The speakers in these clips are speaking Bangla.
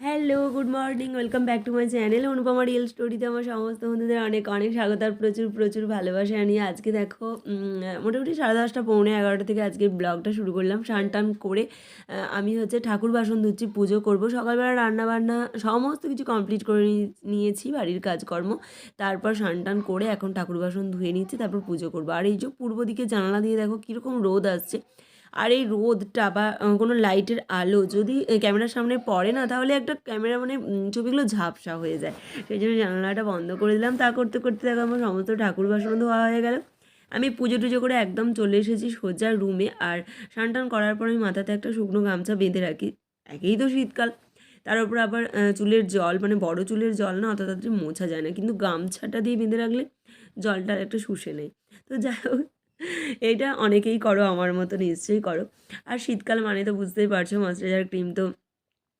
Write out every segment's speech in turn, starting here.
Hello good morning welcome back to my channel Anupama real স্টোরিতে আমার সমস্ত বন্ধুদের অনেক অনেক স্বাগত আর প্রচুর প্রচুর ভালোবাসা নিয়ে আজকে দেখো মোটামুটি সাড়ে দশটা, পৌনে এগারোটা থেকে আজকে ব্লগটা শুরু করলাম, স্নান টান করে আমি হচ্ছে ঠাকুর বাসন ধুচ্ছি, পুজো করব। সকালবেলা রান্না বান্না সমস্ত কিছু কমপ্লিট করে নিয়েছি, বাড়ির কাজকর্ম। তারপর স্নান টান করে এখন ঠাকুর বাসন ধুয়ে নিচ্ছি, তারপর পুজো করব। আর এই যে পূর্ব দিকে জানালা দিয়ে দেখো কীরকম রোদ আসছে। আর এই রোদটা বা কোনো লাইটের আলো যদি ক্যামেরার সামনে পড়ে না, তাহলে একটা ক্যামেরা মানে ছবিগুলো ঝাপসা হয়ে যায়। সেই জন্য জানালাটা বন্ধ করে দিলাম। তা করতে করতে দেখো আমার সমস্ত ঠাকুর বাসন ধোয়া হয়ে গেল। আমি পুজো টুজো করে একদম চলে এসেছি সোজা রুমে আর স্নান টান করার পর আমি মাথাতে একটা শুকনো গামছা বেঁধে রাখি। একেই তো শীতকাল। তার উপর আবার চুলের জল মানে বড় চুলের জল না, অত তাড়াতাড়ি মোছা যায় না। কিন্তু গামছাটা দিয়ে বেঁধে রাখলে জলটা একটু শুষে নেয় তো যাই হোক এইটা অনেকেই করো, আমার মতো নিশ্চয়ই করো। আর শীতকাল মানে তো বুঝতেই পারছ ময়শ্চারাইজার ক্রিম তো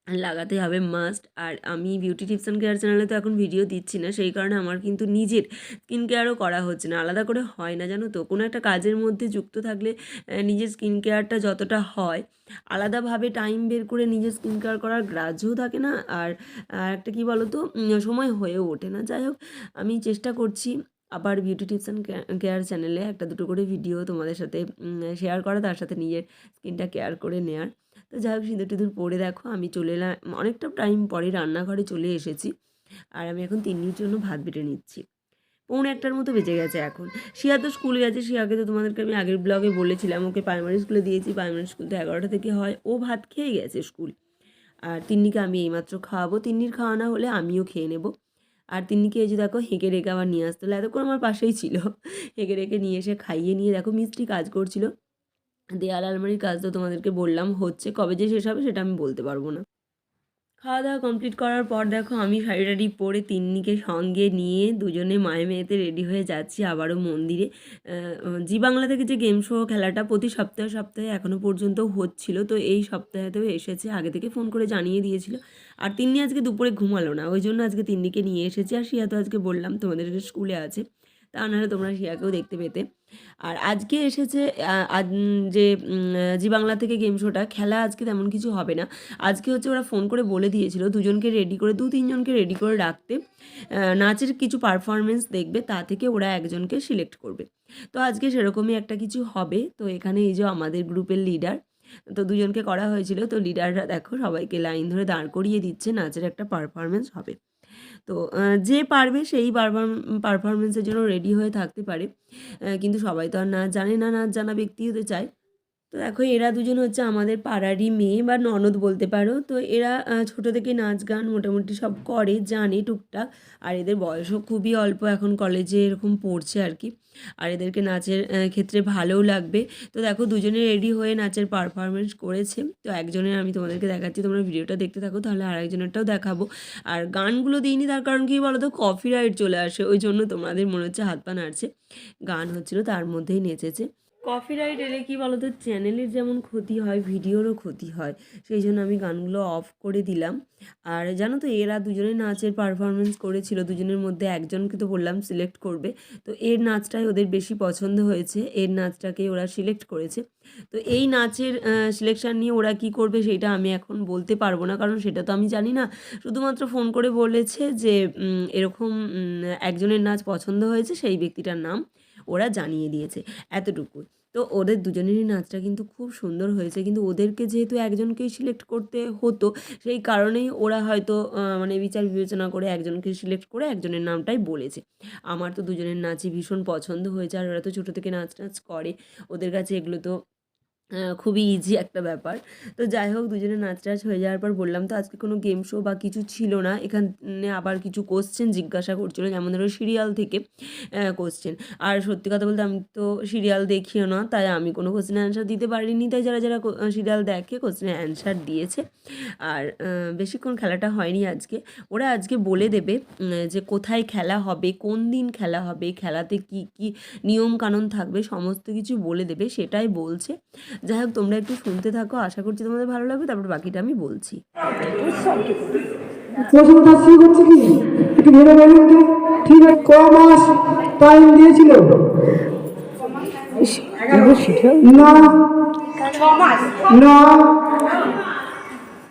লাগাতে হবে মাস্ট আর আমি বিউটি টিপস অ্যান্ড কেয়ার চ্যানেলে তো এখন ভিডিও দিচ্ছি না, সেই কারণে আমার কিন্তু নিজের স্কিন কেয়ারও করা হচ্ছে না। আলাদা করে হয় না, জানো তো? কোনো একটা কাজের মধ্যে যুক্ত থাকলে নিজের স্কিন কেয়ারটা যতটা হয়, আলাদাভাবে টাইম বের করে নিজের স্কিন কেয়ার করার গ্রাহ্যও থাকে না, আর একটা কী বলো তো সময় হয়েও ওঠে না। যাই হোক, আমি চেষ্টা করছি আবার বিউটি টিপস অ্যান্ড কেয়ার চ্যানেলে একটা দুটো করে ভিডিও তোমাদের সাথে শেয়ার করা, তার সাথে নিজের স্কিনটা কেয়ার করে নেওয়ার তো যাই হোক, সিঁদুর টিঁদুর পরে দেখো, আমি চলে এলাম, অনেকটা টাইম পরে রান্নাঘরে চলে এসেছি। আর আমি এখন তিন্নির জন্য ভাত বেটে নিচ্ছি। পৌনে একটার মতো বেজে গেছে এখন। শিয়া তো স্কুলে গেছে, শিয়াকে তো তোমাদেরকে আমি আগের ব্লগে বলেছিলাম, ওকে প্রাইমারি স্কুলে দিয়েছি প্রাইমারি স্কুল তো এগারোটা থেকে হয়, ও ভাত খেয়ে গেছে স্কুল আর তিন্নিকে আমি এইমাত্র খাওয়াবো। তিন্নির খাওয়ানো হলে আমিও খেয়ে নেব। আর তিন্নিকে এই যে দেখো হেঁকে রেখে আবার নিয়ে আসতে হলো? এতক্ষণ আমার পাশেই ছিল। হেঁকে রেখে নিয়ে এসে খাইয়ে নিয়ে দেখো মিস্ত্রি কাজ করছিল। দেয়াল আলমারির কাজ তো তোমাদেরকে বললাম হচ্ছে। কবে যে শেষ হবে সেটা আমি বলতে পারব না। খাওয়া দাওয়া কমপ্লিট করার পর দেখো আমি শাড়ি টাড়ি পরে তিন্নিকে সঙ্গে নিয়ে দুজনে মায়ে মেয়েতে রেডি হয়ে যাচ্ছি আবারও মন্দিরে। জি বাংলা থেকে যে গেম শো খেলাটা প্রতি সপ্তাহে সপ্তাহে এখনও পর্যন্ত হচ্ছিল, তো এই সপ্তাহেতেও এসেছে। আগে থেকে ফোন করে জানিয়ে দিয়েছিল। আর তিন্নি আজকে দুপুরে ঘুমালো না, ওই জন্য আজকে তিন্নিকে নিয়ে এসেছি। আর শিয়া তো আজকে বললাম তোমাদের স্কুলে আছে, তা নাহলে তোমরা শিয়াকেও দেখতে পেতে। আর আজকে এসেছে যে জি বাংলা থেকে গেম শোটা খেলা আজকে তেমন কিছু হবে না। আজকে হচ্ছে ওরা ফোন করে বলে দিয়েছিল দুজনকে রেডি করে, দু তিনজনকে রেডি করে রাখতে। নাচের কিছু পারফরমেন্স দেখবে, তা থেকে ওরা একজনকে সিলেক্ট করবে। তো আজকে সেরকমই একটা কিছু হবে। তো এখানে এই যে আমাদের গ্রুপের লিডার তো দুজনকে করা হয়েছিল। তো লিডাররা দেখো সবাইকে লাইন ধরে দাঁড় করিয়ে দিচ্ছে, নাচের একটা পারফরমেন্স হবে। তো যে পারবে সেই পারফরমেন্সের জন্য রেডি হয়ে থাকতে পারে। কিন্তু সবাই তো আর না জানে না না জানা ব্যক্তি হতে চায়। তো দেখো, এরা দুজন হচ্ছে আমাদের পাড়ারই মেয়ে বা ননদ বলতে পারো। তো এরা ছোটো থেকে নাচ গান মোটামুটি সব করে, জানে টুকটাক। আর এদের বয়সও খুবই অল্প, এখন কলেজে এরকম পড়ছে আর কি। আর এদেরকে নাচের ক্ষেত্রে ভালোও লাগবে। তো দেখো, দুজনে রেডি হয়ে নাচের পারফরমেন্স করেছে। তো একজনের আমি তোমাদেরকে দেখাচ্ছি, তোমরা ভিডিওটা দেখতে থাকো, তাহলে আর একজনেরটাও দেখাবো। আর গানগুলো দিইনি, তার কারণ কি বলো তো কপি রাইট চলে আসে, ওই জন্য তোমাদের মনে হচ্ছে হাত পা নাড়ছে। গান হচ্ছিল, তার মধ্যেই নেচেছে। কপিরাইট এলে কি বলতো? চ্যানেলের যেমন ক্ষতি হয় ভিডিওরও ক্ষতি হয়, সেই জন্য আমি গানগুলো অফ করে দিলাম। আর জানো তো, এরা দুজনে নাচের পারফরমেন্স করেছিল, দুজনের মধ্যে একজনকে তো বললাম সিলেক্ট করবে। তো এর নাচটাই ওদের বেশি পছন্দ হয়েছে, এর নাচটাকেই ওরা সিলেক্ট করেছে। তো এই নাচের সিলেকশান নিয়ে ওরা কি করবে সেটা আমি এখন বলতে পারব না, কারণ সেটা তো আমি জানি না। শুধুমাত্র ফোন করে বলেছে যে এরকম একজনের নাচ পছন্দ হয়েছে, সেই ব্যক্তিটার নাম। ওরা জানিয়ে দিয়েছে এতটুকু। তো ওদের দুজনেরই নাচটা কিন্তু খুব সুন্দর হয়েছে। কিন্তু ওদেরকে যেহেতু একজনকেই সিলেক্ট করতে হতো, সেই কারণেই ওরা হয়তো মানে বিচার বিবেচনা করে একজনকে সিলেক্ট করে একজনের নামটাই বলেছে। আমার তো দুজনের নাচই ভীষণ পছন্দ হয়েছে, আর ওরা তো ছোটো থেকে নাচ টাচ করে। ওদের কাছে এগুলো তো খুবই ইজি একটা ব্যাপার। তো যাই হোক, দুজনে নাচ টাচ হয়ে যাওয়ার পর বললাম, তো আজকে কোনো গেম শো বা কিছু ছিল না? এখানে আবার কিছু কোশ্চেন জিজ্ঞাসা করছিল, যেমন ধরো সিরিয়াল থেকে কোশ্চেন আর সত্যি কথা বলতে আমি তো সিরিয়াল দেখিও না, তাই আমি কোনো কোশ্চেনের অ্যান্সার দিতে পারিনি। তাই যারা যারা সিরিয়াল দেখে কোশ্চেনের অ্যান্সার দিয়েছে। আর বেশিক্ষণ খেলাটা হয়নি আজকে। ওরা আজকে বলে দেবে যে কোথায় খেলা হবে, কোন দিন খেলা হবে, খেলাতে কি কি নিয়ম কানুন থাকবে, সমস্ত কিছু বলে দেবে, সেটাই বলছে। যাই হোক তোমরা একটু শুনতে থাকো আশা করছি তোমাদের ভালো লাগবে তারপর বাকিটা আমি বলছি। হচ্ছে কি? একটু ভেবে বলুন তো। ঠিক আছে ক মাস টাইম দিয়েছিল? না। না।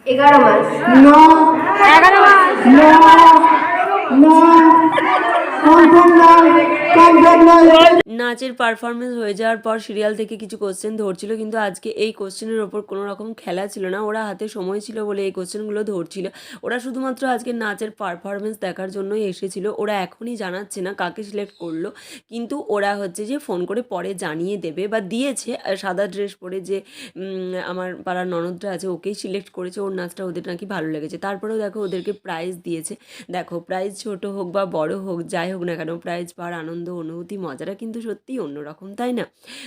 এগারো মাস। না। এগারো মাস। না। না। কনফার্ম নয় কনফার্ম নয় নাচের পারফরমেন্স হয়ে যাওয়ার পর সিরিয়াল থেকে কিছু কোশ্চেন ধরছিল, কিন্তু আজকে এই কোশ্চেনের ওপর কোনো রকম খেলা ছিল না। ওরা হাতে সময় ছিল বলে এই কোশ্চেনগুলো ধরছিল। ওরা শুধুমাত্র আজকে নাচের পারফরমেন্স দেখার জন্যই এসেছিল। ওরা এখনই জানাচ্ছে না কাকে সিলেক্ট করল, কিন্তু ওরা হচ্ছে যে ফোন করে পরে জানিয়ে দেবে বা দিয়েছে। সাদা ড্রেস পরে যে আমার পাড়ার ননদটা আছে, ওকেই সিলেক্ট করেছে। ওর নাচটা ওদের নাকি ভালো লেগেছে। তারপরেও দেখো ওদেরকে প্রাইজ দিয়েছে। দেখো প্রাইজ ছোট হোক বা বড় হোক, যাই হোক না কেন প্রাইজ পাওয়ার আনন্দ, অনুভূতি, মজাটা কিন্তু সত্যিই অন্যরকম, তাই না?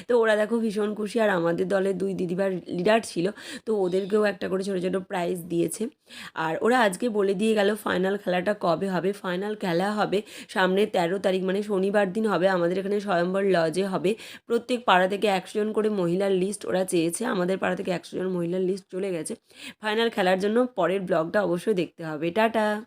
তো ওরা দেখো ভীষণ খুশি, আর আমাদের দলে দুই দিদিবার লিডার ছিল, তো ওদেরকেও একটা করে ছোটো ছোটো প্রাইজ দিয়েছে। আর ওরা আজকে বলে দিয়ে গেল ফাইনাল খেলাটা কবে হবে? ফাইনাল খেলা হবে সামনে তেরো তারিখ মানে শনিবার দিন হবে। আমাদের এখানে স্বয়ম্বর লজে হবে। প্রত্যেক পাড়া থেকে একশো জন করে মহিলার লিস্ট ওরা চেয়েছে। আমাদের পাড়া থেকে একশো জন মহিলার লিস্ট চলে গেছে। ফাইনাল খেলার জন্য পরের ব্লগটা অবশ্যই দেখতে হবে। টাটা!